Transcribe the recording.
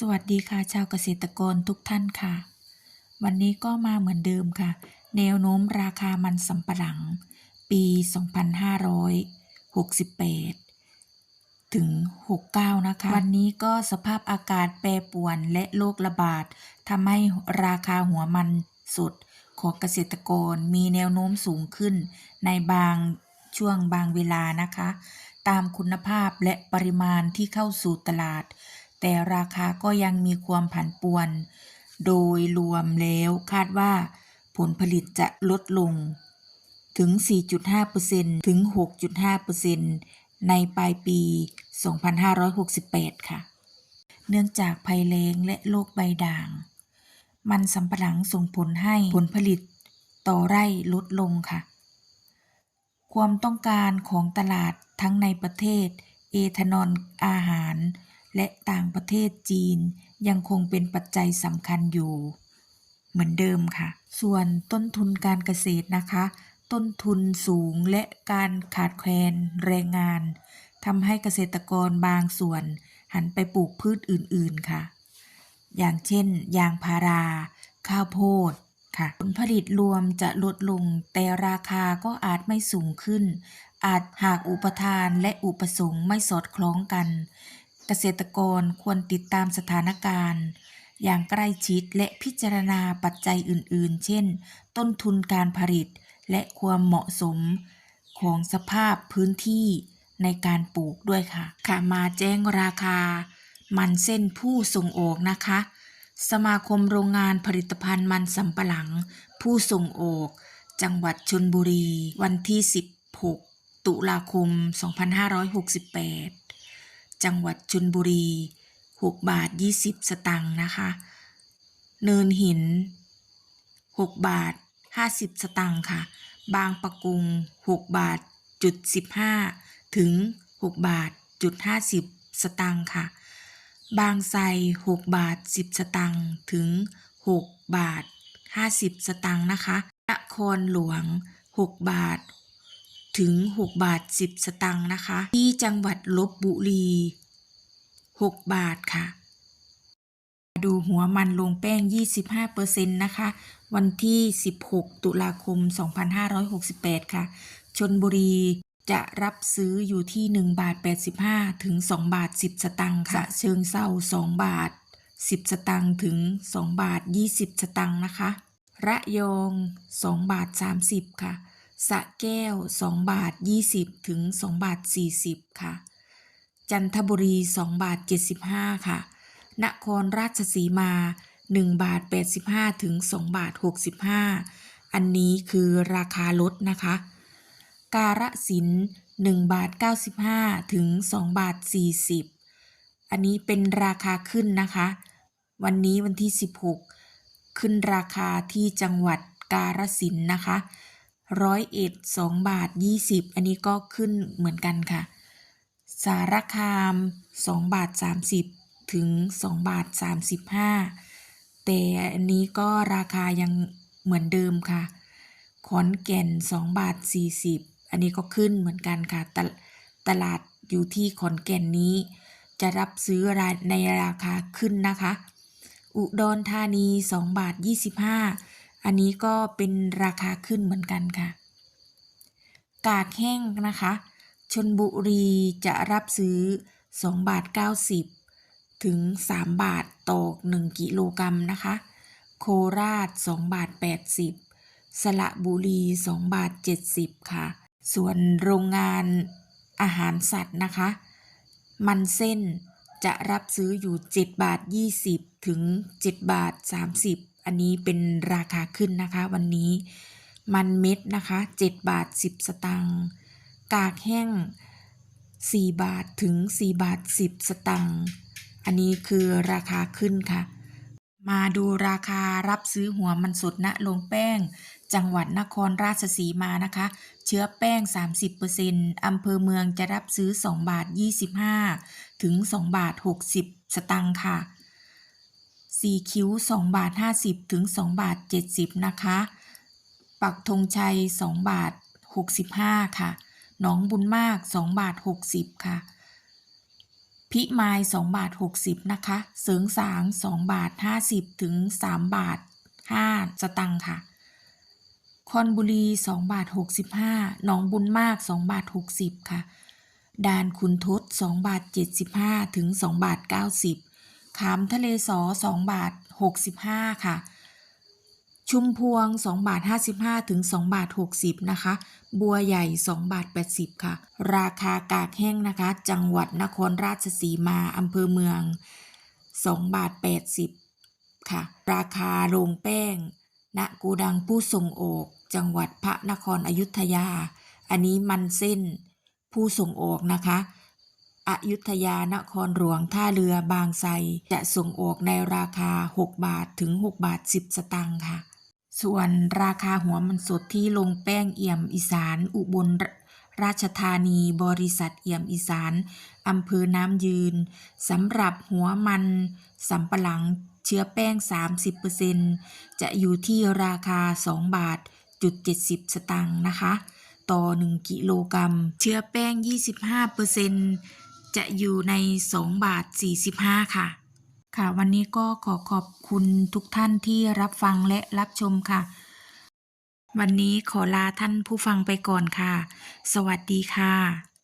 สวัสดีค่ะชาวเกษตรกรทุกท่านค่ะ วันนี้ก็มาเหมือนเดิมค่ะ แนวโน้มราคามันสำปะหลัง ปี 2568 ถึง 69 นะคะ วันนี้ก็สภาพอากาศแปรปรวนและโรคระบาดทำให้ราคาหัวมันสดของเกษตรกรมีแนวโน้มสูงขึ้นในบางช่วงบางเวลานะคะ ตามคุณภาพและปริมาณที่เข้าสู่ตลาด แต่ราคาก็ยังมีความผันป่วน โดยรวมแล้วคาดว่าผลผลิตจะลดลง ถึง 4.5%ถึง 6.5%ในปลายปี 2568 ค่ะ เนื่องจากภัยแล้งและโรคใบด่าง มันสำปะหลังส่งผลให้ผลผลิตต่อไร่ลดลงค่ะ ความต้องการของตลาดทั้งในประเทศ เอทานอลอาหาร และต่างประเทศจีนยังคงเป็นปัจจัยสำคัญอยู่ เหมือนเดิมค่ะ ส่วนต้นทุนการเกษตรนะคะ ต้นทุนสูงและการขาดแคลนแรงงานทำให้เกษตรกรบางส่วนหันไปปลูกพืชอื่นๆค่ะ อย่างเช่น ยางพารา ข้าวโพดค่ะ ผลผลิตรวมจะลดลง แต่ราคาก็อาจไม่สูงขึ้น อาจหากอุปทานและอุปสงค์ไม่สอดคล้องกัน เกษตรกรควรติดตามสถานการณ์ อย่างใกล้ชิดและพิจารณาปัจจัยอื่นๆ เช่น ต้นทุนการผลิตและความเหมาะสมของสภาพพื้นที่ในการปลูกด้วยค่ะ ค่ะมาแจ้งราคา มันเส้นผู้ส่งออกนะคะ สมาคมโรงงานผลิตภัณฑ์มันสำปะหลัง ผู้ส่งออก จังหวัดชนบุรี วันที่ 16 ตุลาคม 2568 จังหวัดชนบุรี 6 บาท 20 สตังค์นะคะ เนินหิน 6 บาท 50 สตังค์ค่ะ บางปะกง 6 บาทจุด15 ถึง 6 บาทจุด50 สตังค์ค่ะ บางไทร6 บาท 10 สตังค์ถึง 6 บาท 50 สตังค์นะคะนครหลวง 6 บาท ถึง 6 บาท 10 สตังค์นะคะ ที่จังหวัดลบบุรี 6 บาทค่ะ ดูหัวมันลงแป้ง 25%นะคะ วันที่ 16 ตุลาคม 2568 ค่ะ ชนบุรีจะรับซื้ออยู่ที่ 1 บาท 85 ถึง 2 บาท 10 สตังค์ค่ะ เชิงเศร้า 2 บาท 10 สตังค์ถึง 2 บาท 20 สตังค์นะคะ ระยอง 2 บาท 30 ค่ะ สะแก้ว 2 บาท 20 ถึง 2 บาท 40 ค่ะ จันทบุรี 2 บาท 75 ค่ะ นครราชสีมา 1 บาท 85 ถึง 2 บาท 65 อันนี้คือราคาลดนะคะ การะสิน 1 บาท 95 ถึง 2 บาท 40 อันนี้เป็นราคาขึ้นนะคะ วันนี้วันที่ 16 ขึ้นราคาที่จังหวัดกาฬสินนะคะ ร้อยเอ็ดสองบาท20อันนี้ก็ขึ้นเหมือนกันค่ะ สารคาม2บาท30ถึง2บาท35แต่อันนี้ก็ราคายังเหมือนเดิมค่ะ ขอนแก่น2บาท40อันนี้ก็ขึ้นเหมือนกันค่ะตตลาดอยู่ที่ขอนแก่นนี้ จะรับซื้อในราคาขึ้นนะคะ อุดรธานี2บาท25 อันนี้ก็เป็นราคาขึ้นเหมือนกันค่ะ กากแห้งนะคะ ชนบุรีจะรับซื้อ 2 บาท 90 ถึง 3 บาทต่อ1กิโลกรัมนะคะ โคราช 2 บาท 80 สระบุรี 2 บาท 70 ค่ะ ส่วนโรงงานอาหารสัตว์นะคะ มันเส้นจะรับซื้ออยู่ 7 บาท 20 ถึง 7 บาท 30 อันนี้เป็นราคาขึ้นนะคะ วันนี้มันเม็ดนะคะ 7 บาท 10 สตางค์กากแห้ง 4 บาทถึง 4 บาท 10 สตางค์อันนี้คือราคาขึ้นค่ะ มาดูราคารับซื้อหัวมันสดณโรงแป้ง จังหวัดนครราชสีมานะคะ เชื้อแป้ง 30%อำเภอเมืองจะรับซื้อ 2 บาท 25 ถึง 2 บาท 60 สตังค์ค่ะ สีคิ้ว 2 บาท 50 ถึง 2 บาท 70 นะคะ ปักธงชัย 2 บาท 65 ค่ะ หนองบุญมาก 2 บาท 60 ค่ะพิมาย 2 บาท 60 นะคะ เสริงสาง 2 บาท 50 ถึง 3 บาท 5 สตังค์ค่ะ คอนบุรี 2 บาท 65 หนองบุญมาก 2 บาท 60 ค่ะ ดานคุณทศ 2 บาท 75 ถึง 2 บาท 90 ขามทะเลสอ2บาท 65 ค่ะ ชุมพวง 2 บาท 55 ถึง 2 บาท 60 นะคะ บัวใหญ่ 2 บาท 80 ค่ะ ราคากากแห้งนะคะ จังหวัดนครราชสีมาอำเภอเมือง 2 บาท 80 ค่ะ ราคาโรงแป้งณโกดังผู้ส่งออก จังหวัดพระนครอยุธยา อันนี้มันเส้นผู้ส่งออกนะคะ อยุธยานครหลวงท่าเรือบางไทรจะส่งออกในราคา 6 บาทถึง 6 บาท 10 สตางค์ค่ะ ส่วนราคาหัวมันสดที่ลงแป้งเอี่ยมอีสานอุบลราชธานีบริษัทเอี่ยมอีสานอำเภอน้ำยืนสำหรับหัวมันสำปะหลังเชื้อแป้ง 30%จะอยู่ที่ราคา 2 บาทจุด70 สตางค์นะคะ ต่อ 1 กิโลกรัม เชื้อแป้ง 25% จะอยู่ใน 2 บาท 45 ค่ะ ค่ะ วันนี้ก็ขอขอบคุณทุกท่านที่รับฟังและรับชมค่ะ วันนี้ขอลาท่านผู้ฟังไปก่อนค่ะ สวัสดีค่ะ